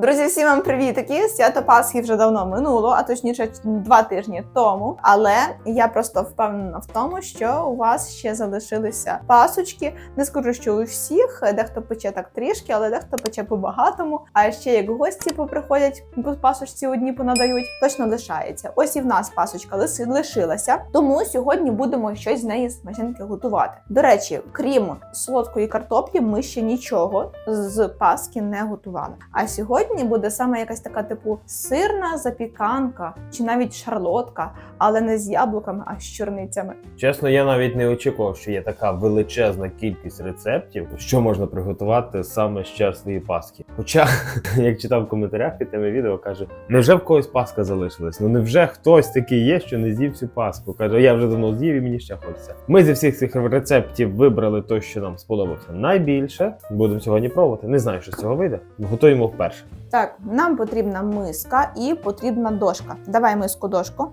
Друзі, всім вам привітики! Свято Пасхи вже давно минуло, а точніше два тижні тому. Але я просто впевнена в тому, що у вас ще залишилися пасочки. Не скажу, що у всіх, дехто пече так трішки, але дехто пече по-багатому. А ще як гості поприходять, по пасочці одні понадають, точно лишається. Ось і в нас пасочка лиси- лишилася. Тому сьогодні будемо щось з неї смачненьке готувати. До речі, крім солодкої картоплі, ми ще нічого з паски не готували. А сьогодні буде саме якась така типу сирна запіканка чи навіть шарлотка, але не з яблуками, а з чорницями. Чесно, я навіть не очікував, що є така величезна кількість рецептів, що можна приготувати саме з часної паски. Хоча, як читав в коментарях під тими відео, каже: невже в когось паска залишилась? Ну невже хтось такий є, що не з'їв цю паску? Каже, я вже давно з'їв і мені ще хочеться. Ми зі всіх цих рецептів вибрали той, що нам сподобався найбільше. Будемо сьогодні пробувати. Не знаю, що з цього вийде. Готуємо вперше. Так, нам потрібна миска і потрібна дошка. Давай миску дошку.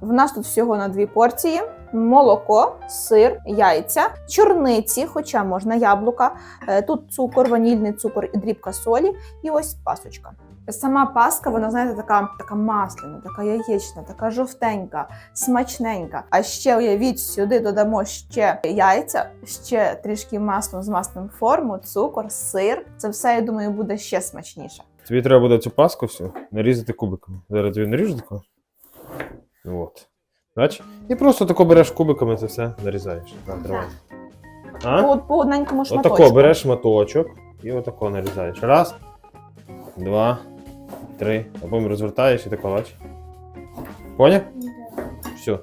В нас тут всього на дві порції: молоко, сир, яйця, чорниці, хоча можна яблука. Е, Тут цукор, ванільний цукор і дрібка солі, і ось пасочка. Сама паска, вона знаєте, така, така масляна, така яєчна, така жовтенька, смачненька. А ще уявіть, сюди додамо ще яйця, ще трішки масло з маслом форму, цукор, сир. Це все, я думаю, буде ще смачніше. Тобі треба буде цю паску всю нарізати кубиками. Зараз тобі наріжу тако. От. Бач? І просто тако береш кубиками це все нарізаєш. Так, тримай. А? По, по одненькому шматочку. Отако береш шматочок і отако нарізаєш. Раз, два, три. А потім розвертаєш і тако бач. Поняв? Все.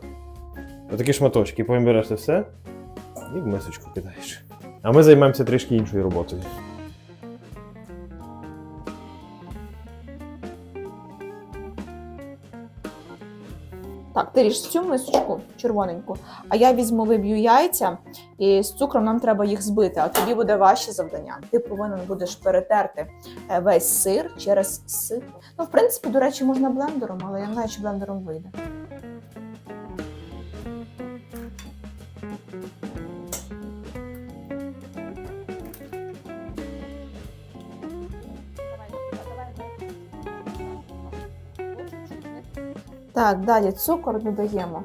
Отакі шматочки. Потім береш це все і в мисочку кидаєш. А ми займемося трішки іншою роботою. Так, ти ріж цю мисочку червоненьку, а я візьму виб'ю яйця, і з цукром нам треба їх збити, а тобі буде ваше завдання. Ти повинен будеш перетерти е, весь сир через сир. Ну, в принципі, до речі, можна блендером, але я не знаю, чи блендером вийде. Так, далі цукор додаємо.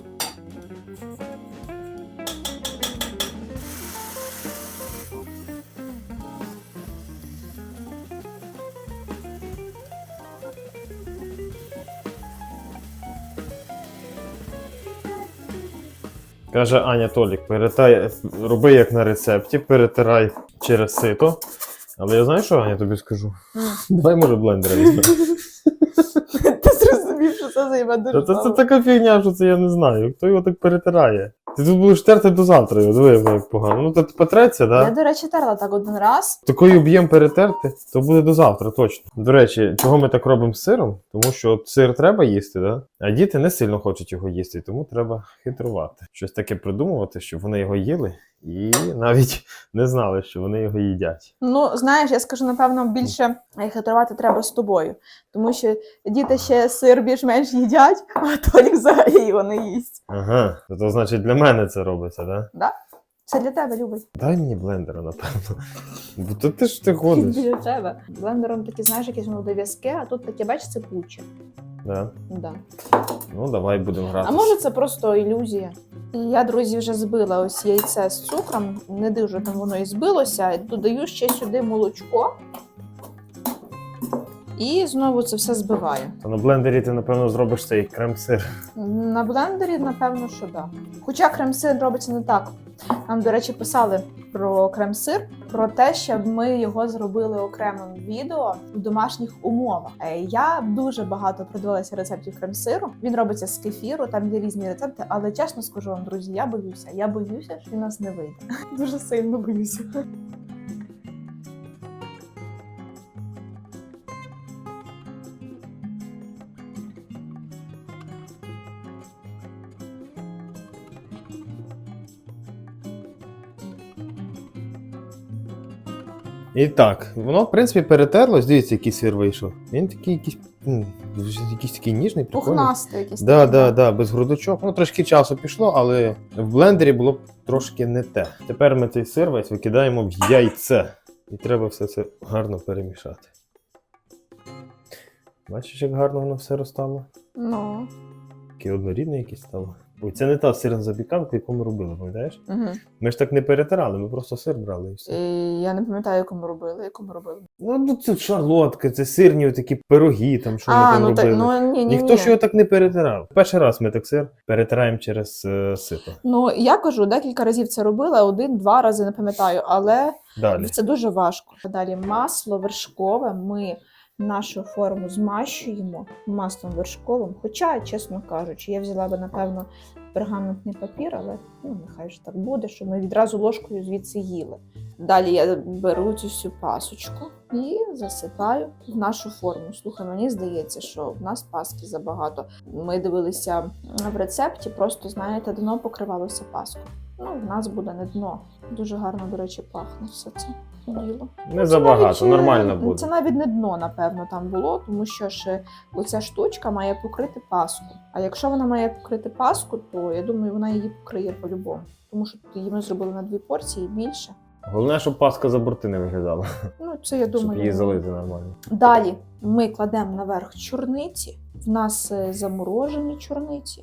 Каже Аня Толік, перетай, роби як на рецепті, перетирай через сито. Але я знаю, що Аня тобі скажу. Давай, може, блендера візьмемо. Це займе дуже Це, це довго. така фігня, що це я не знаю. Хто його так перетирає? Ти тут будеш терти до завтра, його, диви, як погано. Ну, то потреться, Я, да? до речі, терла так один раз. Такий об'єм перетерти, то буде до завтра, точно. До речі, чого ми так робимо з сиром? Тому що от сир треба їсти, да? а діти не сильно хочуть його їсти, тому треба хитрувати. Щось таке придумувати, щоб вони його їли, і навіть не знали, що вони його їдять. Ну, знаєш, я скажу, напевно, більше е, хитрувати треба з тобою. Тому що діти ще сир більш-менш їдять, а Толік взагалі його не їсть. Ага, то, то значить для мене це робиться, да? Да? Це для тебе любить. Дай мені блендера, напевно. Бо то ти ж ти ходиш. Для тебе. Блендером такі, знаєш, якісь воно в'язке, а тут таке, бачиш, це пуче. Да. Да. Ну, давай будемо грати. А може це просто ілюзія? І я, друзі, вже збила ось яйце з цукром, не дуже там воно і збилося. Додаю ще сюди молочко. І знову це все збиваю. То на блендері ти, напевно, зробиш цей крем-сир. На блендері, напевно, що так. Да. Хоча крем-сир робиться не так. Нам, до речі, писали про крем-сир, про те, щоб ми його зробили окремим відео в домашніх умовах. Е, Я дуже багато придивилася рецептів крем-сиру. Він робиться з кефіру, там є різні рецепти, але чесно скажу вам, друзі, я боюся. Я боюся, що він у нас не вийде. Дуже сильно боюся. І так, воно, в принципі, перетерлось. Дивіться, який сир вийшов. Він такий якийсь, м, якийсь такий ніжний, прикольний. Пухнастий якийсь. Да, такий, да, да, без грудочок. Ну, трошки часу пішло, але в блендері було б трошки не те. Тепер ми цей сир весь викидаємо в яйце. І треба все це гарно перемішати. Бачиш, як гарно воно все розстало? Ну. Таке однорідне якесь стало. Ой, це не та сирна запіканка, яку ми робили, пам'ятаєш? Угу. Ми ж так не перетирали, ми просто сир брали і все. я не пам'ятаю, яку ми робили, яку ми робили. Ну, ну це шарлотки, це сирні такі пироги, там що ми а, там ну робили. ну ні, ні, Ніхто ні. ж його так не перетирав. Перший раз ми так сир перетираємо через е, сито. Ну, я кажу, декілька разів це робила, один-два рази не пам'ятаю, але Далі. це дуже важко. Далі масло вершкове. Ми нашу форму змащуємо маслом вершковим. Хоча, чесно кажучи, я взяла би, напевно, пергаментний папір, але ну, нехай ж так буде, щоб ми відразу ложкою звідси їли. Далі я беру цю всю пасочку і засипаю в нашу форму. Слухай, мені здається, що в нас паски забагато. Ми дивилися в рецепті, просто знаєте, дно покривалося паскою. Ну, в нас буде не дно. Дуже гарно, до речі, пахне все це діло. Не Це забагато, навіть, е, нормально буде. Це навіть не дно, напевно, там було, тому що ж оця штучка має покрити паску. А якщо вона має покрити паску, то я думаю, вона її покриє по-любому. Тому що її ми зробили на дві порції більше. Головне, щоб паска за борти не виглядала, Ну, це я щоб її залити нормально. Далі ми кладемо наверх чорниці. В нас е, заморожені чорниці.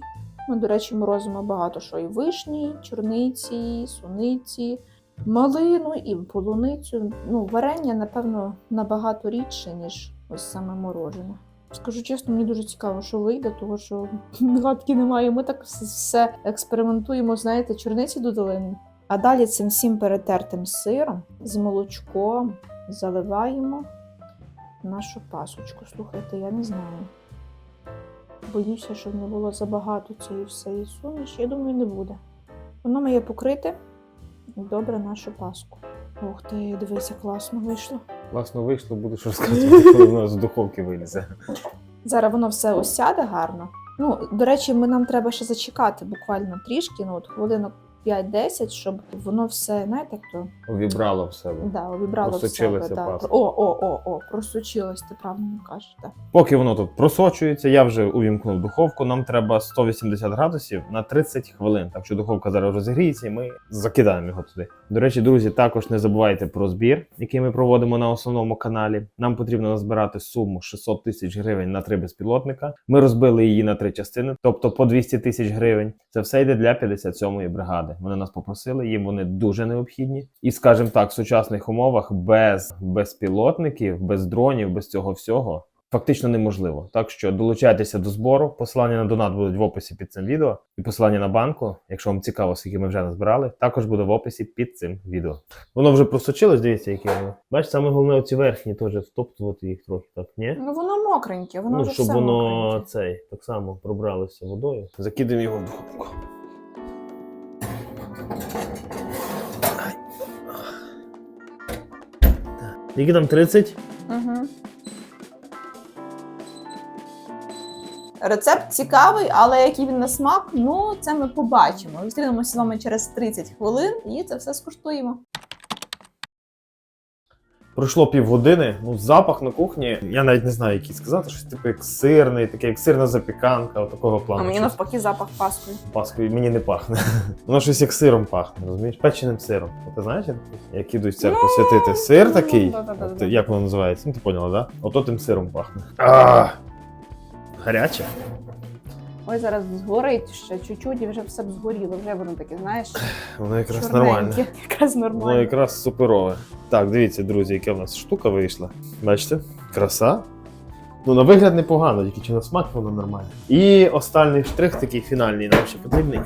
Ми, до речі, морозимо багато що і вишні, чорниці, суниці, малину і полуницю. Ну, варення, напевно, набагато рідше, ніж ось саме морожене. Скажу чесно, мені дуже цікаво, що вийде, тому що гадки немає. Ми так все- експериментуємо, знаєте, чорниці додали. А далі цим всім перетертим сиром з молочком заливаємо нашу пасочку. Слухайте, я не знаю. Боюся, щоб не було забагато цієї всієї суміші. Я думаю, не буде. Воно має покрити добре нашу паску. Ух ти, дивися, класно вийшло. Класно вийшло, будеш розказувати, коли воно з духовки вилізе. Зараз воно все осяде гарно. Ну, до речі, ми нам треба ще зачекати буквально трішки, ну от хвилинок 5-10, щоб воно все, знаєте, як то Увібрало в себе. да, обібрало в Просочилася себе. Да. паста. О, о, о, о, просочилось, ти правильно кажеш. Поки воно тут просочується, я вже увімкнув духовку. Нам треба 180 градусів на 30 хвилин. Так що духовка зараз розігріється, і ми закидаємо його туди. До речі, друзі, також не забувайте про збір, який ми проводимо на основному каналі. Нам потрібно назбирати суму 600 тисяч гривень на три безпілотника. Ми розбили її на три частини, тобто по 200 тисяч гривень. Це все йде для 57-ї бригади. Вони нас попросили, їм вони дуже необхідні. І скажімо так, в сучасних умовах без безпілотників, без дронів, без цього всього фактично неможливо. Так що долучайтеся до збору. Посилання на донат будуть в описі під цим відео, і посилання на банку, якщо вам цікаво, скільки ми вже назбирали, також буде в описі під цим відео. Воно вже просочилось, дивіться, яке воно. Бачиш, саме головне оці верхні теж втоптувати їх трохи так, ні? Ну воно мокреньке, воно ну, вже щоб все воно мокреньке. цей так само пробралося водою. Закидаємо його в духовку. Які там 30? Угу. Рецепт цікавий, але який він на смак, ну це ми побачимо. Зустрінемося з вами через 30 хвилин і це все скуштуємо. Пройшло півгодини, ну запах на кухні. Я навіть не знаю, який сказати, щось типу як сирний, таке як сирна запіканка, такого плану. А мені Щось навпаки запах паскою. Паскою мені не пахне. Воно щось як сиром пахне, розумієш? Печеним сиром. А Ти знаєш, як- ідуть в церкву Ну, святити сир ну, такий? От, як воно називається? Ну ти поняла, да? Ото тим сиром пахне. А, гаряче. Ой, зараз згорить ще чуть-чуть і вже все б згоріло. Вже воно таке, знаєш, Воно якраз нормальне. Якраз Воно якраз суперове. Так, дивіться, друзі, яка в нас штука вийшла. Бачите? Краса. Ну, на вигляд непогано, тільки чи на смак воно нормальне. І останній штрих, такий фінальний, нам ще потрібний.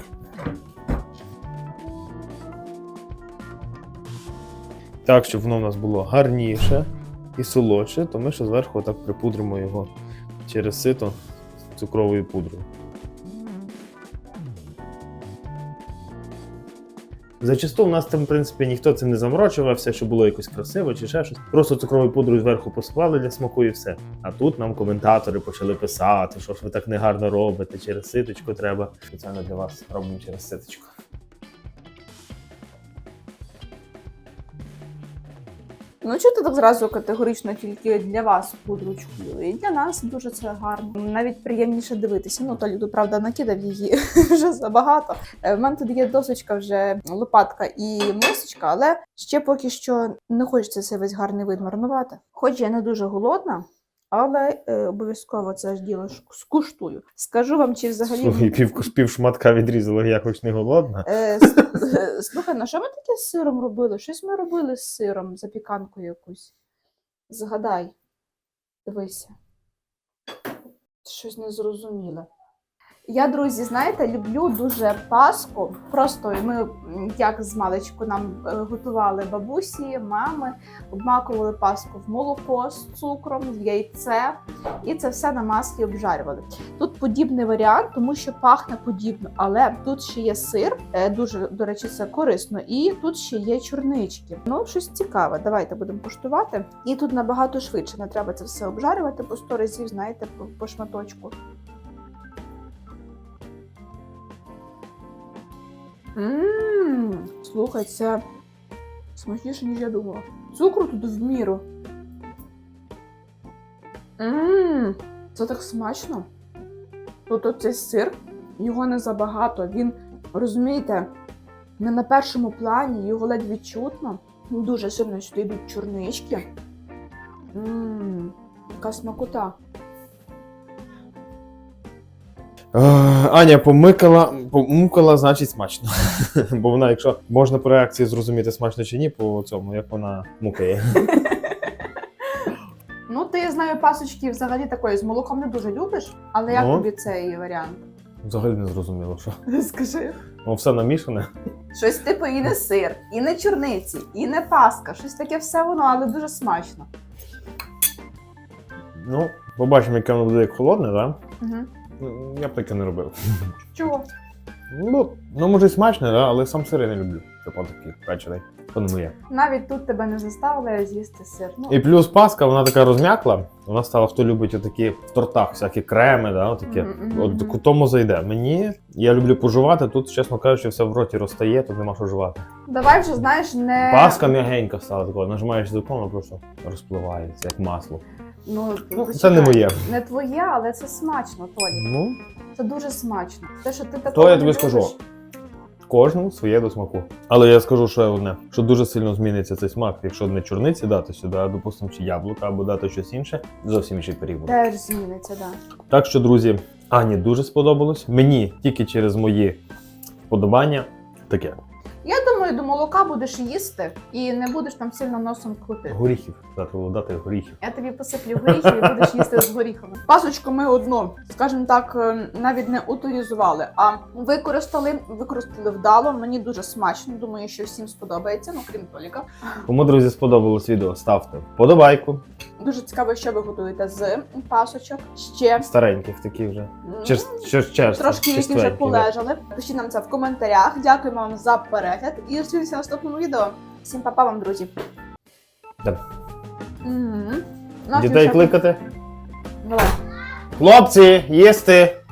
Так, щоб воно в нас було гарніше і солодше, то ми ще зверху отак припудримо його через сито цукровою пудрою. Зачасту в нас там, в принципі, ніхто цим не заморочувався, що було якось красиво чи ще щось. Просто цукрову пудру зверху посували для смаку і все. А тут нам коментатори почали писати, що ж ви так негарно робите, через ситочку треба. Спеціально для вас робимо через ситочку. Ну чого ти так зразу категорично тільки для вас пудручку? І для нас дуже це гарно. Навіть приємніше дивитися. Ну, то Люду, правда, накидав її вже забагато. Е, В мене тут є досочка, вже лопатка і мисочка, але ще поки що не хочеться цей весь гарний вид марнувати. Хоч я не дуже голодна, але е, обов'язково це ж діло скуштую. Скажу вам, чи взагалі. Слухай, пів, пів шматка відрізала, я хоч не голодна. Е, с- е, Слухай, ну що ми таке з сиром робили? Щось ми робили з сиром, запіканку якусь. Згадай. Дивися. Щось незрозуміле. Я, друзі, знаєте, люблю дуже паску. Просто ми, як з маличку нам е, готували бабусі, мами, обмакували паску в молоко з цукром, в яйце, і це все на маслі обжарювали. Тут подібний варіант, тому що пахне подібно, але тут ще є сир, е, дуже до речі, це корисно, і тут ще є чорнички. Ну, щось цікаве. Давайте будемо куштувати. І тут набагато швидше не треба це все обжарювати по 100 разів, знаєте, по шматочку. Ммм, слухай, це смачніше, ніж я думала. Цукру тут в міру. Ммм, це так смачно. Тут оцей сир, його не забагато. Він, розумієте, не на першому плані, його ледь відчутно. Дуже сильно сюди йдуть чорнички. Ммм, яка смакота. Е, Аня помикала, помукала, значить смачно. Бо вона, якщо можна по реакції зрозуміти, смачно чи ні, по цьому, як вона мукає. Ну, ти я знаю, пасочки взагалі такої з молоком не дуже любиш, але як Ну. тобі цей варіант? Взагалі не зрозуміло, що. Скажи. Ну, все намішане. Щось типу і не сир, і не чорниці, і не паска. Щось таке все воно, але дуже смачно. Ну, побачимо, яке воно буде як холодне, так? Угу. Я б таке не робив. Чого? Ну, ну може, і смачне, да? але сам сири не люблю. Типу такий печений. То не моє. Навіть тут тебе не заставили з'їсти сир. Ну, І плюс паска, вона така розм'якла. Вона стала, хто любить отакі в тортах, всякі креми, да, отакі. Мгм, мгм, От к тому зайде. Мені я люблю пожувати. Тут, чесно кажучи, все в роті розтає, тут нема що жувати. давай вже знаєш, не Паска м'ягенька стала такою, нажимаєш язиком, вона просто розпливається, як масло. Ну, Ну, це не моє. Не твоє, але це смачно, Толі. Ну, Це дуже смачно. Те, що ти такого то я не тобі скажу. Кожному своє до смаку. Але я скажу ще одне, що дуже сильно зміниться цей смак, якщо не чорниці дати сюди, а допустимо, чи яблука або дати щось інше, зовсім інший пиріг буде. Теж зміниться, так. Так що, друзі, Ані дуже сподобалось. Мені тільки через мої вподобання таке. Я до молока будеш їсти і не будеш там сильно носом крутити. Горіхів. Дати дати горіхів. Я тобі посиплю горіхів і будеш їсти з горіхами. Пасочку ми одну, скажімо так, е, навіть не утилізували, а використали, використали вдало. Мені дуже смачно. Думаю, що всім сподобається, ну крім Толіка. Кому, друзі, сподобалось відео, ставте вподобайку. Дуже цікаво, що ви готуєте з пасочок. Ще Стареньких такі вже. Чи чи черстві, трошки які вже полежали. Пишіть нам це в коментарях. Дякуємо вам за перегляд і зустрінемося в наступному відео. Всім па-па вам, друзі. Ну, Дітей кликати. Давай. Хлопці, їсти!